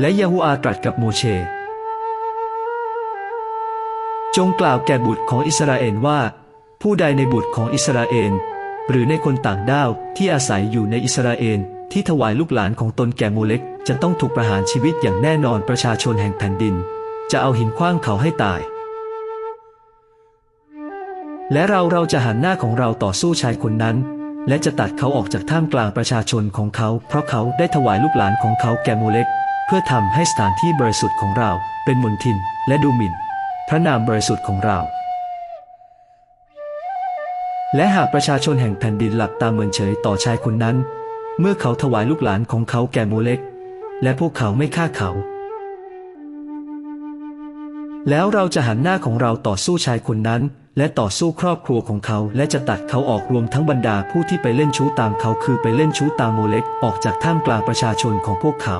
และยาฮูอาตรัสกับโมเช จงกล่าวแก่บุตรของอิสราเอลว่า ผู้ใดในบุตรของอิสราเอลหรือในคนต่างด้าวที่อาศัยอยู่ในอิสราเอลที่ถวายลูกหลานของตนแก่โมเลกจะต้องถูกประหารชีวิตอย่างแน่นอนประชาชนแห่งแผ่นดิน จะเอาหินขว้างเขาให้ตาย และเราเราจะหันหน้าของเราต่อสู้ชายคนนั้น และจะตัดเขาออกจากท่ามกลางประชาชนของเขา เพราะเขาได้ถวายลูกหลานของเขาแก่โมเลก พื่อทำให้สถานที่บริสุทธิ์ของเราเป็นมลทินและดูหมิ่น พระนามบริสุทธิ์ของเรา และหากประชาชนแห่งแผ่นดินหลับตาเมินเฉยต่อชายคนนั้น เมื่อเขาถวายลูกหลานของเขาแก่โมเลกและพวกเขาไม่ฆ่าเขา แล้วเราจะหันหน้าของเราต่อสู้ชายคนนั้น และต่อสู้ครอบครัวของเขา และจะตัดเขาออกรวมทั้งบรรดาผู้ที่ไปเล่นชู้ตามเขาคือไปเล่นชู้ตามโมเลกออกจากท่ามกลางประชาชนของพวกเขา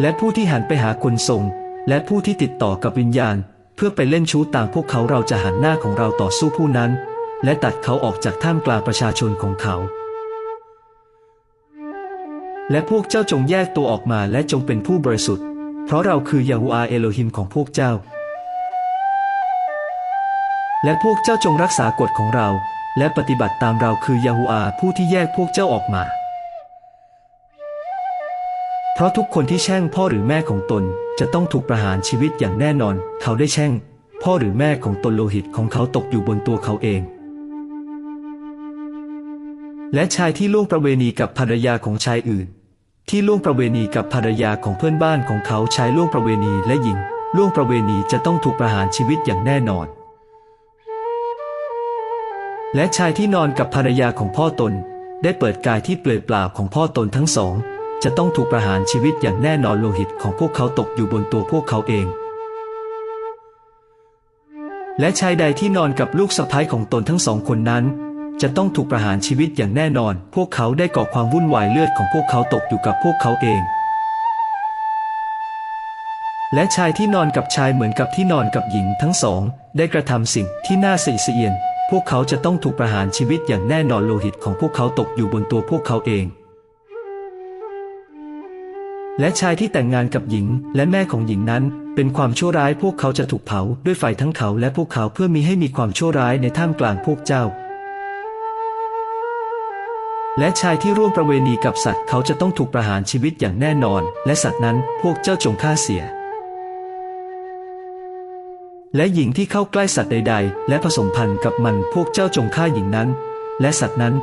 และผู้ที่หันไปหาคนทรง และผู้ที่ติดต่อกับวิญญาณ เพื่อไปเล่นชู้ต่ามพวกเขาเราจะหันหน้าของเราต่อสู้ผู้นั้น และตัดเขาออกจากท่ามกลางประชาชนของเขา และพวกเจ้าจงแยกตัวออกมาและจงเป็นผู้บริสุทธิ์ เพราะเราคือยาฮูอาเอโลฮิมของพวกเจ้า และพวกเจ้าจงรักษากฎของเรา และปฏิบัติตามเราคือยาฮูอาผู้ที่แยกพวกเจ้าออกมา เพราะทุกคนที่แช่งพ่อหรือแม่ของตนจะต้องถูกประหารชีวิตอย่างแน่นอน เขาได้แช่ง พ่อหรือแม่ของตนโลหิตของเขาตกอยู่บนตัวเขาเอง และชายที่ล่วงประเวณีกับภรรยาของชายอื่น ที่ล่วงประเวณีกับภรรยาของเพื่อนบ้านของเขาชายล่วงประเวณีและหญิงล่วงประเวณีจะต้องถูกประหารชีวิตอย่างแน่นอน และชายที่นอนกับภรรยาของพ่อตน ได้เปิดกายที่เปลือยเปล่าของพ่อตนทั้งสอง จะต้องถูกประหารชีวิตอย่างแน่นอนโลหิตของพวกเขาตกอยู่บนตัวพวกเขาเอง และชายใดที่นอนกับลูกสะใภ้ของตนทั้งสองคนนั้น จะต้องถูกประหารชีวิตอย่างแน่นอน พวกเขาได้ก่อความวุ่นวายเลือดของพวกเขาตกอยู่กับพวกเขาเอง และชายที่นอนกับชายเหมือนกับที่นอนกับหญิงทั้งสอง ได้กระทำสิ่งที่น่าสะอิดสะเอียนพวกเขาจะต้องถูกประหารชีวิตอย่างแน่นอนโลหิตของพวกเขาตกอยู่บนตัวพวกเขาเอง และชายที่แต่งงานกับหญิง และแม่ของหญิงนั้น เป็นความชั่วร้ายพวกเขาจะถูกเผาด้วยไฟทั้งเขาและพวกเขาเพื่อมีให้มีความชั่วร้ายในท่ามกลางพวกเจ้า และชายที่ร่วมประเวณีกับสัตว์เขาจะต้องถูกประหารชีวิตอย่างแน่นอน และสัตว์นั้นพวกเจ้าจงฆ่าเสีย และหญิงที่เข้าใกล้สัตว์ใด ๆ และผสมพันธุ์กับมันพวกเจ้าจงฆ่าหญิงนั้น และสัตว์นั้น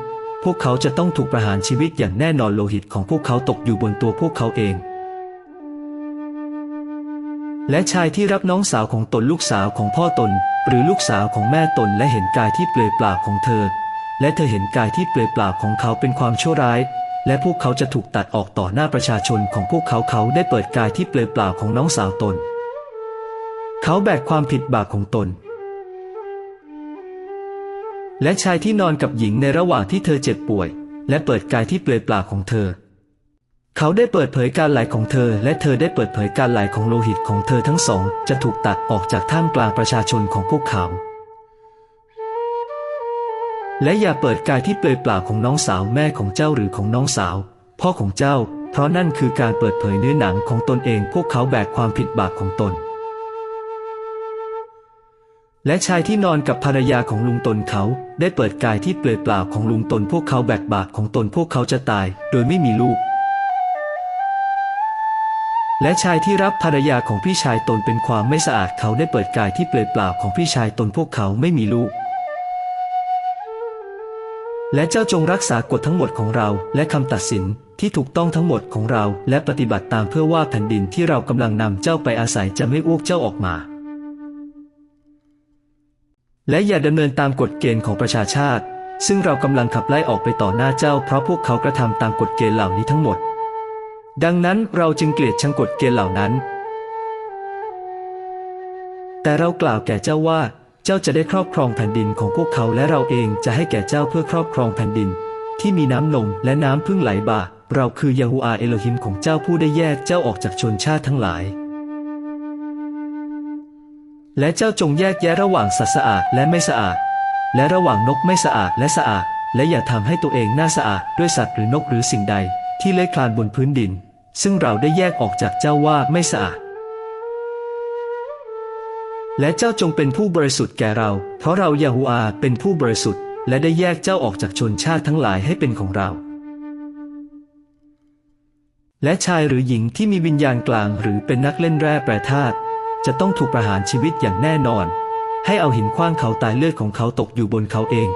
พวกเขาจะต้องถูกประหารชีวิตอย่างแน่นอนโลหิตของพวกเขาตกอยู่บนตัวพวกเขาเอง และชายที่รับน้องสาวของตนลูกสาวของพ่อตน หรือลูกสาวของแม่ตนและเห็นกายที่เปลือยเปล่าของเธอ และเธอเห็นกายที่เปลือยเปล่าของเขาเป็นความชั่วร้าย และพวกเขาจะถูกตัดออกต่อหน้าประชาชนของพวกเขาเขาได้เปิดกายที่เปลือยเปล่าของน้องสาวตน เขาแบกความผิดบาปของตน และชายที่นอนกับหญิงในระหว่างที่เธอเจ็บป่วย และเปิดกายที่เปลือยเปล่าของเธอ เขาได้เปิดเผยการไหลของเธอ และเธอได้เปิดเผยการไหลของโลหิตของเธอทั้งสอง จะถูกตัดออกจากท่ามกลางประชาชนของพวกเขา และอย่าเปิดกายที่เปลือยเปล่าของน้องสาวแม่ของเจ้าหรือของน้องสาว พ่อของเจ้า เพราะนั่นคือการเปิดเผยเนื้อหนังของตนเองพวกเขาแบกความผิดบาปของตน และชายที่นอนกับภรรยาของลุงตนเขา ได้เปิดกายที่เปลือยเปล่าของลุงตนพวกเขาแบกบาปของตนพวกเขาจะตาย โดยไม่มีลูก และชายที่รับภรรยาของพี่ชายตนเป็นความไม่สะอาดเขาได้เปิดกายที่เปลือยเปล่าของพี่ชายตนพวกเขาไม่มีลูก และเจ้าจงรักษากฎทั้งหมดของเราและคำตัดสินที่ถูกต้องทั้งหมดของเรา และปฏิบัติตามเพื่อว่าแผ่นดินที่เรากำลังนำเจ้าไปอาศัยจะไม่อ้วกเจ้าออกมา และอย่าดำเนินตามกฎเกณฑ์ของประชาชาติ ซึ่งเรากำลังขับไล่ออกไปต่อหน้าเจ้า เพราะพวกเขากระทำตามกฎเกณฑ์เหล่านี้ทั้งหมด ดังนั้นเราจึงเกลียดชังกฎเกณฑ์เหล่านั้น แต่เรากล่าวแก่เจ้าว่า เจ้าจะได้ครอบครองแผ่นดินของพวกเขาและเราเองจะให้แก่เจ้าเพื่อครอบครองแผ่นดิน ที่มีน้ำนมและน้ำพึ่งไหลบ่าเราคือยาฮูอาเอโลฮิมของเจ้าผู้ได้แยกเจ้าออกจากชนชาติทั้งหลาย และเจ้าจงแยกแยะระหว่างสัตว์สะอาดและไม่สะอาด และระหว่างนกไม่สะอาดและสะอาด และอย่าทำให้ตัวเองน่าสะอาดด้วยสัตว์หรือนกหรือสิ่งใด ที่เลื้อยคลานบนพื้นดิน ซึ่งเราได้แยกออกจากเจ้าว่าไม่สะอาด และเจ้าจงเป็นผู้บริสุทธิ์แก่เรา เพราะเรายาฮูอาเป็นผู้บริสุทธิ์ และได้แยกเจ้าออกจากชนชาติทั้งหลายให้เป็นของเราและชายหรือหญิงที่มีวิญญาณกลางหรือเป็นนักเล่นแร่แปรธาตุ จะต้องถูกประหารชีวิตอย่างแน่นอน ให้เอาหินคว้างเขาตายเลือดของเขาตกอยู่บนเขาเอง